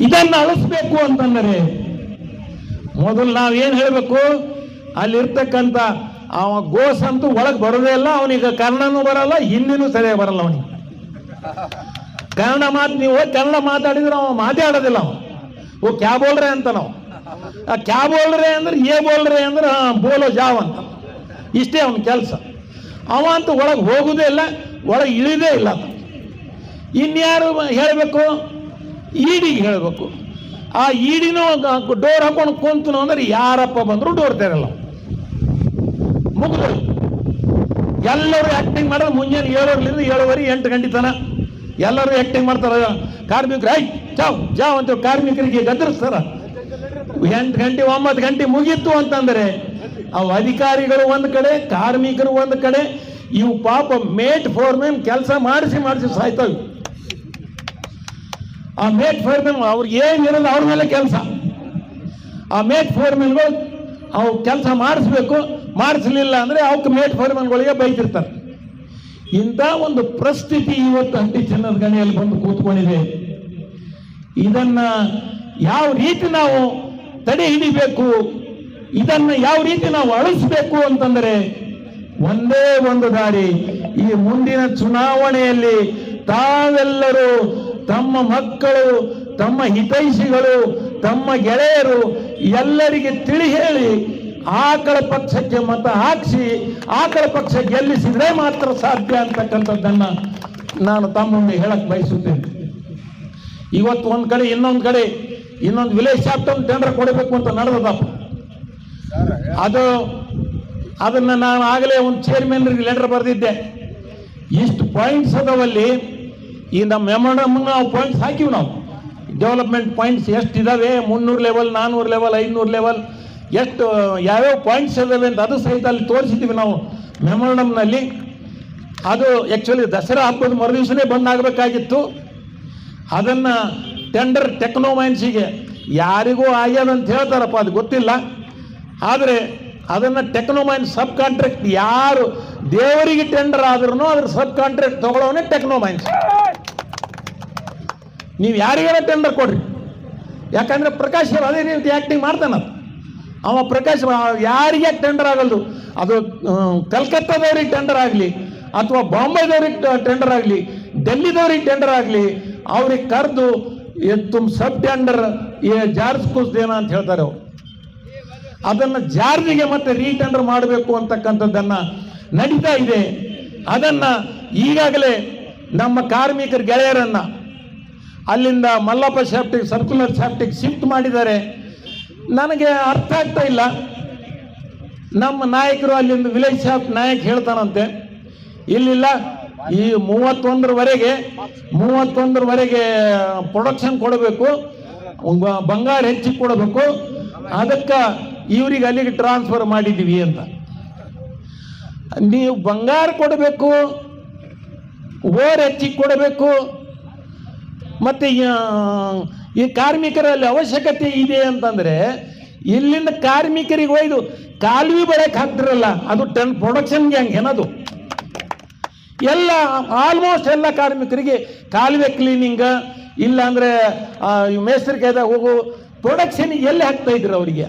ಇದನ್ನು ಅಳಿಸ್ಬೇಕು ಅಂತಂದರೆ ಮೊದಲು ನಾವೇನು ಹೇಳಬೇಕು? ಅಲ್ಲಿರ್ತಕ್ಕಂಥ ಅವ ಗೋಸ್ ಅಂತೂ ಒಳಗೆ ಬರೋದೇ ಇಲ್ಲ, ಅವನಿಗೆ ಕನ್ನಡನೂ ಬರಲ್ಲ, ಹಿಂದಿನೂ ಸರಿಯಾಗಿ ಬರಲ್ಲ ಅವನಿಗೆ. ಕನ್ನಡ ಮಾತು, ನೀವು ಕನ್ನಡ ಮಾತಾಡಿದ್ರೆ ಅವ ಮಾತಾಡೋದಿಲ್ಲ ಅವ. ಓ, ಕ್ಯಾ ಬೋಲ್ರೆ ಅಂತ ನಾವು. ಆ ಕ್ಯಾ ಬೋಲ್ರೆ ಅಂದ್ರೆ, ಏ ಬೋಲ್ರೆ ಅಂದ್ರೆ ಬೋಲೋ ಜಾವ್ ಅಂತ. ಇಷ್ಟೇ ಅವನ ಕೆಲಸ. ಅವ ಅಂತೂ ಒಳಗೆ ಹೋಗುದೇ ಇಲ್ಲ, ಒಳಗೆ ಇಳಿದೇ ಇಲ್ಲ ಇನ್ಯಾರು ಹೇಳಬೇಕು? ಈಡಿಗೆ ಹೇಳಬೇಕು. ಆ ಈಡಿನೂ ಡೋರ್ ಹಾಕೊಂಡು ಕುಂತನು ಅಂದ್ರೆ ಯಾರಪ್ಪ ಬಂದ್ರು ಡೋರ್ ತೆರಲ್ಲ ಮುಗಿದು ಎಲ್ಲರೂ ಆಕ್ಟಿಂಗ್ ಮಾಡೋದು ಮುಂಜಾನೆ ಏಳುವರೆಲಿಂದ ಏಳುವರೆ ಎಂಟು ಗಂಟೆ ತನ. ಎಲ್ಲರೂ ಆಕ್ಟಿಂಗ್ ಮಾಡ್ತಾರ. ಕಾರ್ಮಿಕರು ಐ ಜಾವ್ ಜಾವ್ ಅಂತ ಕಾರ್ಮಿಕರಿಗೆ ಗದರಿಸ್ತಾರ. ಎಂಟು ಗಂಟೆ, ಒಂಬತ್ತು ಗಂಟೆ ಮುಗೀತು ಅಂತಂದ್ರೆ ಅವು ಅಧಿಕಾರಿಗಳು ಒಂದು ಕಡೆ, ಕಾರ್ಮಿಕರು ಒಂದು ಕಡೆ, ಇವು ಪಾಪ ಮೇಟ್ ಫೋರ್ಮೆನ್ ಕೆಲಸ ಮಾಡಿಸಿ ಮಾಡಿಸಿ ಸಾಯ್ತವೆ. ಆ ಮೇಟ್ ಫೋರ್ಮೆನ್ ಅವ್ರಿಗೆ ಏನಿರೋದು ಅವ್ರ ಮೇಲೆ ಕೆಲಸ. ಆ ಮೇಟ್ ಫೋರ್ಮೆನ್ಗಳು ಅವು ಕೆಲಸ ಮಾಡಿಸ್ಬೇಕು, ಮಾಡಿಸ್ಲಿಲ್ಲ ಅಂದರೆ ಅವಕ್ಕೆ ಮೇಟ್ ಫೋರ್ಮೆನ್ಗಳಿಗೆ ಬೈತಿರ್ತಾರೆ. ಇಂಥ ಒಂದು ಪರಿಸ್ಥಿತಿ ಇವತ್ತು ಹಟ್ಟಿ ಚಿನ್ನದ ಗಣಿಯಲ್ಲಿ ಬಂದು ಕೂತ್ಕೊಂಡಿದೆ. ಇದನ್ನ ಯಾವ ರೀತಿ ನಾವು ತಡೆ ಹಿಡಿಬೇಕು, ಇದನ್ನ ಯಾವ ರೀತಿ ನಾವು ಅಳಿಸ್ಬೇಕು ಅಂತಂದ್ರೆ ಒಂದೇ ಒಂದು ದಾರಿ, ಈ ಮುಂದಿನ ಚುನಾವಣೆಯಲ್ಲಿ ತಾವೆಲ್ಲರೂ ತಮ್ಮ ಮಕ್ಕಳು, ತಮ್ಮ ಹಿತೈಷಿಗಳು, ತಮ್ಮ ಗೆಳೆಯರು ಎಲ್ಲರಿಗೆ ತಿಳಿ ಹೇಳಿ ಆಕಳ ಪಕ್ಷಕ್ಕೆ ಮತ ಹಾಕಿಸಿ, ಆಕಳ ಪಕ್ಷ ಗೆಲ್ಲಿಸಿದ್ರೆ ಮಾತ್ರ ಸಾಧ್ಯ ಅಂತಕ್ಕಂಥದ್ದನ್ನ ನಾನು ತಮ್ಮೊಮ್ಮೆ ಹೇಳಕ್ಕೆ ಹೇಳಕ್ ಬಯಸುತ್ತೇನೆ. ಇವತ್ತು ಒಂದ್ ಕಡೆ, ಇನ್ನೊಂದ್ ಕಡೆ, ಇನ್ನೊಂದು ವಿಲೇಜ್ ಶಾಪ್ಟನ್ ಟೆಂಡರ್ ಕೊಡಬೇಕು ಅಂತ ನಡೆದದಪ್ಪ. ಅದು, ಅದನ್ನ ನಾನು ಆಗಲೇ ಒಂದು ಚೇರ್ಮನ್ರಿಗೆ ಲೆಟರ್ ಬರೆದಿದ್ದೆ. ಇಷ್ಟು ಪಾಯಿಂಟ್ಸ್ ಅದಾವಲ್ಲಿ ಈ ನಮ್ಮ ಮೆಮೊರಮ್ ನಾವು ಪಾಯಿಂಟ್ಸ್ ಹಾಕಿವಿ ನಾವು. ಡೆವಲಪ್ಮೆಂಟ್ ಪಾಯಿಂಟ್ಸ್ ಎಷ್ಟು ಇದಾವೆ? ಮುನ್ನೂರು ಲೆವೆಲ್ ನಾನ್ನೂರು ಲೆವೆಲ್ ಐನೂರು ಲೆವೆಲ್ ಎಷ್ಟು ಯಾವ್ಯಾವ ಪಾಯಿಂಟ್ಸ್ ಇದಾವೆ ಅಂತ ಅದು ಸಹಿತ ಅಲ್ಲಿ ತೋರಿಸಿದ್ದೀವಿ ನಾವು ಮೆಮೊರಮ್ನಲ್ಲಿ ಅದು ಆ್ಯಕ್ಚುಲಿ ದಸರಾ ಹಬ್ಬದ ಮರುದಿವಸನೇ ಬಂದಾಗಬೇಕಾಗಿತ್ತು ಅದನ್ನು ಟೆಂಡರ್ ಟೆಕ್ನೋಮೈನ್ಸಿಗೆ ಯಾರಿಗೂ ಆಗ್ಯದ ಅಂತ ಹೇಳ್ತಾರಪ್ಪ, ಅದು ಗೊತ್ತಿಲ್ಲ. ಆದರೆ ಅದನ್ನು ಟೆಕ್ನೋಮೈನ್ ಸಬ್ ಕಾಂಟ್ರಾಕ್ಟ್ ಯಾರು ದೇವರಿಗೆ ಟೆಂಡರ್ ಆದ್ರೂ ಅದ್ರ ಸಬ್ ಕಾಂಟ್ರಾಕ್ಟ್ ತಗೊಳ್ಳೋನೆ ಟೆಕ್ನೋಮೈನ್ಸ್ ನೀವು ಯಾರಿಗಾರ ಟೆಂಡರ್ ಕೊಡ್ರಿ. ಯಾಕಂದ್ರೆ ಪ್ರಕಾಶ್ ಅದೇ ರೀತಿ ಆ್ಯಕ್ಟಿಂಗ್ ಮಾಡ್ತಾನ ಅವ ಪ್ರಕಾಶ್ ಯಾರಿಗೆ ಟೆಂಡರ್ ಆಗಲ್ದು. ಅದು ಕಲ್ಕತ್ತಾದವ್ರಿಗೆ ಟೆಂಡರ್ ಆಗಲಿ, ಅಥವಾ ಬಾಂಬೆದವ್ರಿಗೆ ಟೆಂಡರ್ ಆಗಲಿ ಡೆಲ್ಲಿದವ್ರಿಗೆ ಟೆಂಡರ್ ಆಗಲಿ, ಅವ್ರಿಗೆ ಕರೆದು ತುಮ್ ಸಬ್ ಟೆಂಡರ್ ಜಾರ್ಜ್ ಕುಸ್ದೇನ ಅಂತ ಹೇಳ್ತಾರೆ ಅವರು. ಅದನ್ನ ಜಾರ್ಜಿಗೆ ಮತ್ತೆ ರೀಟೆಂಡರ್ ಮಾಡಬೇಕು ಅಂತಕ್ಕಂಥದ್ದನ್ನು ನಡೀತಾ ಇದೆ. ಅದನ್ನ ಈಗಾಗಲೇ ನಮ್ಮ ಕಾರ್ಮಿಕರ ಗೆಳೆಯರನ್ನ ಅಲ್ಲಿಂದ ಮಲ್ಲಪ್ಪ ಶಾಪ್ಟಿಗೆ ಸರ್ಕ್ಯುಲರ್ ಶಾಪ್ಟಿಗೆ ಶಿಫ್ಟ್ ಮಾಡಿದ್ದಾರೆ. ನನಗೆ ಅರ್ಥ ಆಗ್ತಾ ಇಲ್ಲ. ನಮ್ಮ ನಾಯಕರು ಅಲ್ಲಿಂದ ವಿಲೇಜ್ ಶಾಪ್ ನಾಯಕ್ ಹೇಳ್ತಾನಂತೆ. ಇಲ್ಲಿಲ್ಲ, ಈ ಮೂವತ್ತೊಂದರವರೆಗೆ ಮೂವತ್ತೊಂದರವರೆಗೆ ಪ್ರೊಡಕ್ಷನ್ ಕೊಡಬೇಕು ಬಂಗಾರ ಹೆಚ್ಚಿಗೆ ಕೊಡಬೇಕು. ಅದಕ್ಕೆ ಇವ್ರಿಗೆ ಅಲ್ಲಿಗೆ ಟ್ರಾನ್ಸ್ಫರ್ ಮಾಡಿದ್ದೀವಿ ಅಂತ. ನೀವು ಬಂಗಾರ ಕೊಡಬೇಕು ಓರ್ ಹೆಚ್ಚಿಗೆ ಕೊಡಬೇಕು ಮತ್ತೆ ಈ- ಕಾರ್ಮಿಕರಲ್ಲಿ ಅವಶ್ಯಕತೆ ಇದೆ ಅಂತಂದ್ರೆ ಇಲ್ಲಿಂದ ಕಾರ್ಮಿಕರಿಗೆ ಒಯ್ದು ಕಾಲುವೆ ಬೆಳಕ್ ಹಾಕ್ತಿರಲ್ಲ ಅದು ಟೆನ್ ಪ್ರೊಡಕ್ಷನ್ಗೆ ಹಂಗೆ ಏನದು? ಎಲ್ಲ ಆಲ್ಮೋಸ್ಟ್ ಎಲ್ಲ ಕಾರ್ಮಿಕರಿಗೆ ಕಾಲುವೆ ಕ್ಲೀನಿಂಗ್ ಇಲ್ಲ ಅಂದ್ರೆ ಆ, ಈ ಮೇಸ್ತ್ರಿಕೆದಾಗ ಹೋಗು ಪ್ರೊಡಕ್ಷನ್ ಎಲ್ಲಿ ಹಾಕ್ತಾ ಇದ್ರಿ ಅವರಿಗೆ?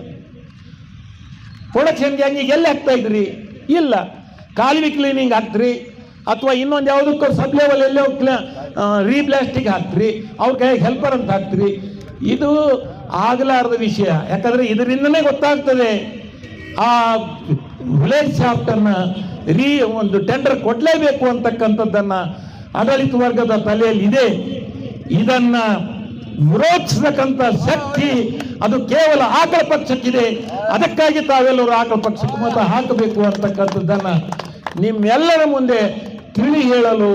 ಪ್ರೊಡಕ್ಷನ್ಗೆ ಹಂಗೆ ಎಲ್ಲಿ ಹಾಕ್ತಾ ಇದ್ರಿ? ಇಲ್ಲ ಕಾಲುವೆ ಕ್ಲೀನಿಂಗ್ ಹಾಕ್ತ್ರಿ ಅಥವಾ ಇನ್ನೊಂದು ಯಾವುದಕ್ಕೂ ಸಬ್ ಲೆವೆಲ್ ಎಲ್ಲೋ ರೀಪ್ಲಾಸ್ಟಿಕ್ ಹಾಕ್ತ್ರಿ ಅವ್ರ ಕೈ ಹೆಲ್ಪರ್ ಅಂತ ಹಾಕ್ತ್ರಿ ಇದು ಆಗಲಾರದ ವಿಷಯ. ಯಾಕಂದ್ರೆ ಇದರಿಂದನೇ ಗೊತ್ತಾಗ್ತದೆ, ಆ ವಿಲೇಜ್ ಶಾಫ್ಟನ್ನು ರೀ ಒಂದು ಟೆಂಡರ್ ಕೊಡಲೇಬೇಕು ಅಂತಕ್ಕಂಥದ್ದನ್ನ ಆಡಳಿತ ವರ್ಗದ ತಲೆಯಲ್ಲಿ ಇದೆ. ಇದನ್ನ ವಿರೋಧಿಸತಕ್ಕಂಥ ಶಕ್ತಿ ಅದು ಕೇವಲ ಆಕಳ ಪಕ್ಷಕ್ಕಿದೆ. ಅದಕ್ಕಾಗಿ ತಾವೆಲ್ಲರೂ ಆಕಳ ಪಕ್ಷಕ್ಕೆ ಮತ ಹಾಕಬೇಕು ಅಂತಕ್ಕಂಥದ್ದನ್ನ ನಿಮ್ಮೆಲ್ಲರ ಮುಂದೆ ತಿಳಿ ಹೇಳಲು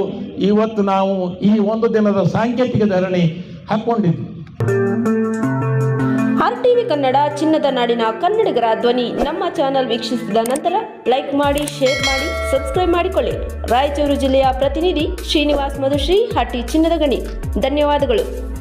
ಇವತ್ತು ನಾವು ಈ ಒಂದು ದಿನದ ಸಾಂಕೇತಿಕ ಧರಣಿ ಹಾಕೊಂಡಿದ್ವಿ. ಆರ್ ಟಿವಿ ಕನ್ನಡ ಚಿನ್ನದ ನಾಡಿನ ಕನ್ನಡಿಗರ ಧ್ವನಿ ನಮ್ಮ ಚಾನೆಲ್ ವೀಕ್ಷಿಸಿದ ನಂತರ ಲೈಕ್ ಮಾಡಿ, ಶೇರ್ ಮಾಡಿ, ಸಬ್ಸ್ಕ್ರೈಬ್ ಮಾಡಿಕೊಳ್ಳಿ. ರಾಯಚೂರು ಜಿಲ್ಲೆಯ ಪ್ರತಿನಿಧಿ ಶ್ರೀನಿವಾಸ್ ಮಧುಶ್ರೀ, ಹಟ್ಟಿ ಚಿನ್ನದ ಗಣಿ. ಧನ್ಯವಾದಗಳು.